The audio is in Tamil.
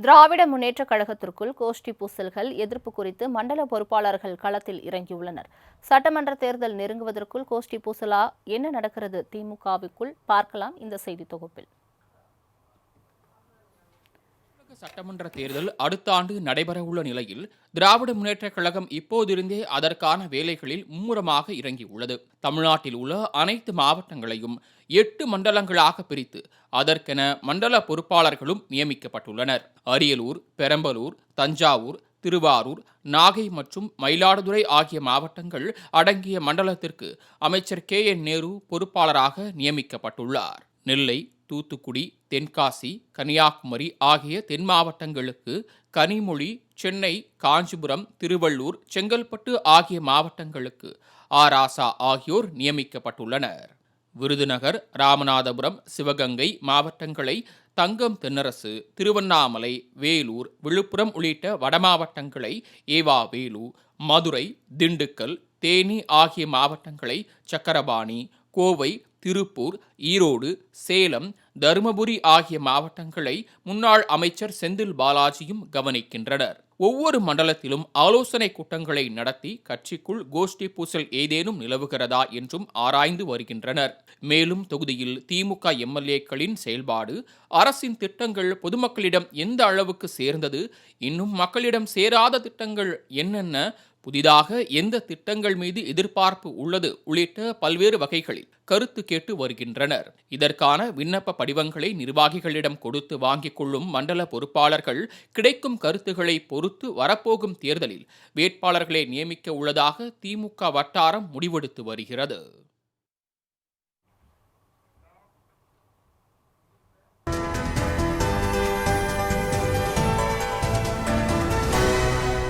திராவிட முன்னேற்றக் கழகத்திற்குள் கோஷ்டி பூசல்கள் எதிர்ப்பு குறித்து மண்டல பொறுப்பாளர்கள் களத்தில் இறங்கியுள்ளனர். சட்டமன்ற தேர்தல் நெருங்குவதற்குள் கோஷ்டி பூசலா என்ன நடக்கிறது? திமுகவுக்குள் பார்க்கலாம் இந்த செய்தி தொகுப்பில். தமிழக சட்டமன்ற தேர்தல் அடுத்த ஆண்டு நடைபெறவுள்ள நிலையில் திராவிட முன்னேற்றக் கழகம் இப்போதிருந்தே அதற்கான வேலைகளில் மும்முரமாக இறங்கியுள்ளது. தமிழ்நாட்டில் உள்ள அனைத்து மாவட்டங்களையும் எட்டு மண்டலங்களாக பிரித்து அதற்கென மண்டல பொறுப்பாளர்களும் நியமிக்கப்பட்டுள்ளனர். அரியலூர் பெரம்பலூர் தஞ்சாவூர் திருவாரூர் நாகை மற்றும் மயிலாடுதுறை ஆகிய மாவட்டங்கள் அடங்கிய மண்டலத்திற்கு அமைச்சர் கே என் நேரு பொறுப்பாளராக நியமிக்கப்பட்டுள்ளார். நெல்லை தூத்துக்குடி தென்காசி கன்னியாகுமரி ஆகிய தென் மாவட்டங்களுக்கு கனிமொழி சென்னை காஞ்சிபுரம் திருவள்ளூர் செங்கல்பட்டு ஆகிய மாவட்டங்களுக்கு ஆராசா ஆகியோர் நியமிக்கப்பட்டுள்ளனர். விருதுநகர் ராமநாதபுரம் சிவகங்கை மாவட்டங்களை தங்கம் தென்னரசு திருவண்ணாமலை வேலூர் விழுப்புரம் உள்ளிட்ட வடமாவட்டங்களை ஏவா வேலு மதுரை திண்டுக்கல் தேனி ஆகிய மாவட்டங்களை சக்கரபாணி கோவை திருப்பூர் ஈரோடு சேலம் தருமபுரி ஆகிய மாவட்டங்களை முன்னாள் அமைச்சர் செந்தில் பாலாஜியும் கவனிக்கின்றனர். ஒவ்வொரு மண்டலத்திலும் ஆலோசனை கூட்டங்களை நடத்தி கட்சிக்குள் கோஷ்டி பூசல் ஏதேனும் நிலவுகிறதா என்றும் ஆராய்ந்து வருகின்றனர். மேலும் தொகுதியில் திமுக எம்எல்ஏக்களின் செயல்பாடு அரசின் திட்டங்கள் பொதுமக்களிடம் எந்த அளவுக்கு சேர்ந்தது இன்னும் மக்களிடம் சேராத திட்டங்கள் என்னென்ன புதிதாக எந்த திட்டங்கள் மீது எதிர்பார்ப்பு உள்ளது உள்ளிட்ட பல்வேறு வகைகளில் கருத்து கேட்டு வருகின்றனர். இதற்கான விண்ணப்ப படிவங்களை நிர்வாகிகளிடம் கொடுத்து வாங்கிக் கொள்ளும் மண்டல பொறுப்பாளர்கள் கிடைக்கும் கருத்துக்களை பொறுத்து வரப்போகும் தேர்தலில் வேட்பாளர்களை நியமிக்க உள்ளதாக திமுக வட்டாரம் முடிவெடுத்து வருகிறது.